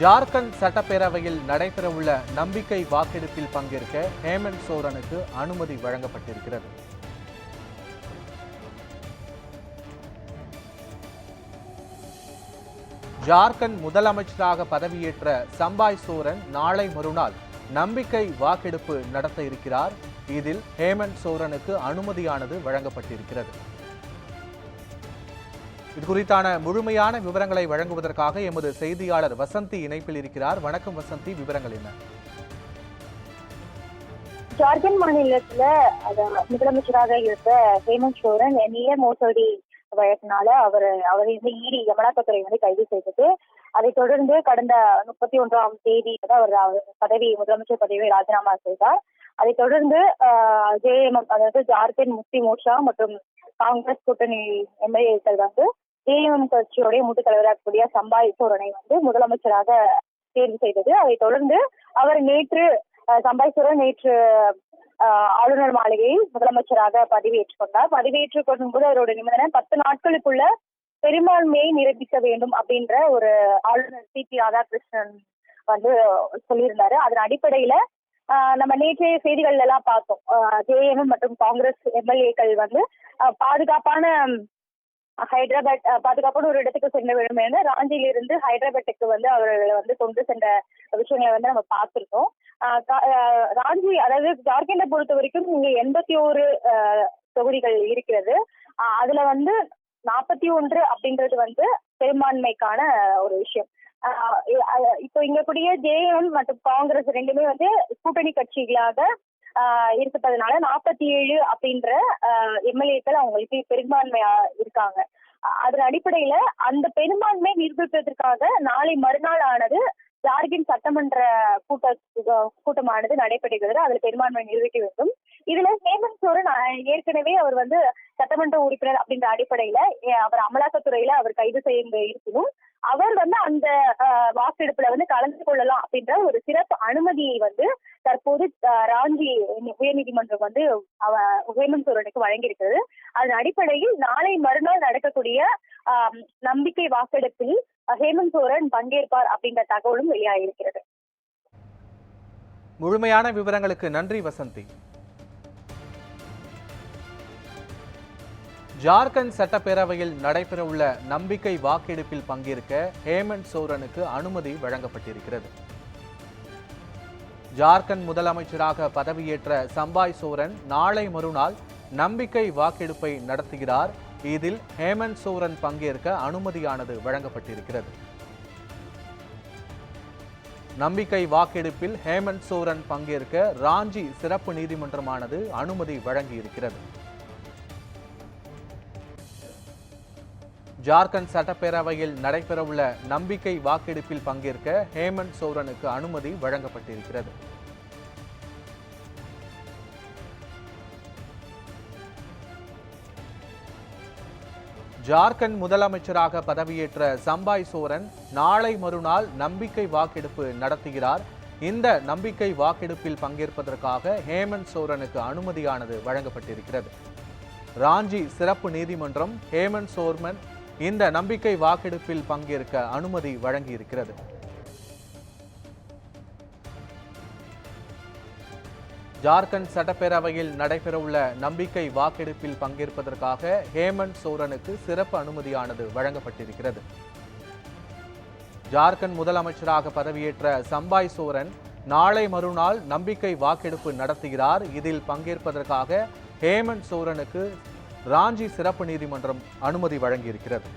ஜார்க்கண்ட் சட்டப்பேரவையில் நடைபெறவுள்ள நம்பிக்கை வாக்கெடுப்பில் பங்கேற்க ஹேமந்த் சோரனுக்கு அனுமதி வழங்கப்பட்டிருக்கிறது. ஜார்க்கண்ட் முதலமைச்சராக பதவியேற்ற சம்பாய் சோரன் நாளை மறுநாள் நம்பிக்கை வாக்கெடுப்பு நடத்த இருக்கிறார். இதில் ஹேமந்த் சோரனுக்கு அனுமதியானது வழங்கப்பட்டிருக்கிறது. இது குறித்தான முழுமையான விவரங்களை வழங்குவதற்காக எமது செய்தியாளர் வசந்தி இணைப்பில் இருக்கிறார். வணக்கம் வசந்தி விவரங்கள் என்ன? ஜார்க்கண்ட் மாநிலத்துல முதலமைச்சராக இருந்த ஹேமந்த் சோரன் நீல மோசடி வழக்கினால அவர் அவர் இந்த ஈடி அமலாக்கத்துறை வந்து கைது செய்தது அதைத் தொடர்ந்து கடந்த முப்பத்தி ஒன்றாம் தேதி அவர் பதவி முதலமைச்சர் பதவியை ராஜினாமா செய்தார். அதைத் தொடர்ந்து ஜேஎம்எம் அதாவது ஜார்க்கண்ட் முக்தி மோர்ச்சா மற்றும் காங்கிரஸ் கூட்டணி எம்எல்ஏக்கள் வந்து ஏஎம் கட்சியோடைய மூத்த தலைவராகக்கூடிய இருக்கக்கூடிய சம்பாய் சோரனை வந்து முதலமைச்சராக தேர்வு செய்தது. அதைத் தொடர்ந்து அவர் நேற்று அஹ் நேற்று ஆளுநர் மாளிகையை முதலமைச்சராக பதவியேற்றுக் கொண்டார். பதவியேற்றுக் கொள்ளும்போது அவரோட நிபந்தனை பத்து நாட்களுக்குள்ள பெரும்பான்மையை நிரூபிக்க வேண்டும் அப்படின்ற ஒரு ஆளுநர் சி. பி. ராதாகிருஷ்ணன் வந்து சொல்லியிருந்தாரு. அதன் அடிப்படையில ஆஹ், நம்ம நேற்றைய செய்திகள் எல்லாம் பார்த்தோம். ஜேஎம் மற்றும் காங்கிரஸ் எம்எல்ஏக்கள் வந்து பாதுகாப்பான ஹைதராபாத் பாதுகாப்பான ஒரு இடத்துக்கு சென்று வேண்டும் என ராஞ்சியிலிருந்து ஹைதராபாத்துக்கு வந்து அவர்களை வந்து கொண்டு சென்ற விஷயங்களை வந்து நம்ம பார்த்திருக்கோம். ஆஹ் ஆஹ் ராஞ்சி அதாவது ஜார்க்கண்டை பொறுத்த வரைக்கும் இங்க எண்பத்தி ஓரு தொகுதிகள் இருக்கிறது. அதுல வந்து நாற்பத்தி ஒன்று அப்படின்றது வந்து பெரும்பான்மைக்கான ஒரு விஷயம். ஆஹ் இப்போ இங்க கூடிய ஜேஎம் மற்றும் காங்கிரஸ் ரெண்டுமே வந்து கூட்டணி கட்சிகளாக இருப்பதனால நாற்பத்தி ஏழு அப்படின்ற எம்எல்ஏக்கள் அவங்களுக்கு பெரும்பான்மையா இருக்காங்க. அஹ் அதன் அடிப்படையில அந்த பெரும்பான்மை நிரூபிப்பதற்காக நாளை மறுநாள் ஆனது ஜார்க்கண்ட் சட்டமன்ற கூட்ட கூட்டமானது நடைபெறுகிறது. அதில் பெரும்பான்மை நிரூபிக்க வேண்டும். இதுல ஹேமந்த் சோரன் ஏற்கனவே அவர் வந்து சட்டமன்ற உறுப்பினர் அப்படின்ற அடிப்படையில அவர் அமலாக்கத்துறையில அவர் கைது செய்ய இருக்கணும் அவர் வந்து அந்த வாக்கெடுப்புல வந்து கலந்து கொள்ளலாம் அப்படின்ற ஒரு சிறப்பு அனுமதியை வந்து தற்போது ராஞ்சி உயர்நீதிமன்றம் வந்து அவ ஹேமந்த் சோரனுக்கு வழங்கியிருக்கிறது. அதன் அடிப்படையில் நாளை மறுநாள் நடக்கக்கூடிய ஆஹ், நம்பிக்கை வாக்கெடுப்பில் ஹேமந்த் சோரன் பங்கேற்பார் அப்படின்ற தகவலும் வெளியாகியிருக்கிறது. முழுமையான விவரங்களுக்கு நன்றி வசந்தி. ஜார்க்கண்ட் சட்டப்பேரவையில் நடைபெறவுள்ள நம்பிக்கை வாக்கெடுப்பில் பங்கேற்க ஹேமந்த் சோரனுக்கு அனுமதி வழங்கப்பட்டிருக்கிறது. ஜார்க்கண்ட் முதலமைச்சராக பதவியேற்ற சம்பாய் சோரன் நாளை மறுநாள் நம்பிக்கை வாக்கெடுப்பை நடத்துகிறார். இதில் ஹேமந்த் சோரன் பங்கேற்க அனுமதியானது வழங்கப்பட்டிருக்கிறது. நம்பிக்கை வாக்கெடுப்பில் ஹேமந்த் சோரன் பங்கேற்க ராஞ்சி சிறப்பு நீதிமன்றமானது அனுமதி வழங்கியிருக்கிறது. ஜார்க்கண்ட் சட்டப்பேரவையில் நடைபெறவுள்ள நம்பிக்கை வாக்கெடுப்பில் பங்கேற்க ஹேமந்த் சோரனுக்கு அனுமதி வழங்கப்பட்டிருக்கிறது. ஜார்க்கண்ட் முதலமைச்சராக பதவியேற்ற சம்பாய் சோரன் நாளை மறுநாள் நம்பிக்கை வாக்கெடுப்பு நடத்துகிறார். இந்த நம்பிக்கை வாக்கெடுப்பில் பங்கேற்பதற்காக ஹேமந்த் சோரனுக்கு அனுமதியானது வழங்கப்பட்டிருக்கிறது. ராஞ்சி சிறப்பு நீதிமன்றம் ஹேமந்த் சோர்மன் இந்த நம்பிக்கை வாக்கெடுப்பில் பங்கேற்க அனுமதி வழங்கியிருக்கிறது. ஜார்க்கண்ட் சட்டப்பேரவையில் நடைபெறவுள்ள நம்பிக்கை வாக்கெடுப்பில் பங்கேற்பதற்காக ஹேமந்த் சோரனுக்கு சிறப்பு அனுமதியானது வழங்கப்பட்டிருக்கிறது. ஜார்க்கண்ட் முதலமைச்சராக பதவியேற்ற சம்பாய் சோரன் நாளை மறுநாள் நம்பிக்கை வாக்கெடுப்பு நடத்துகிறார். இதில் பங்கேற்பதற்காக ஹேமந்த் சோரனுக்கு ராஞ்சி சிறப்பு நீதிமன்றம் அனுமதி வழங்கியிருக்கிறது.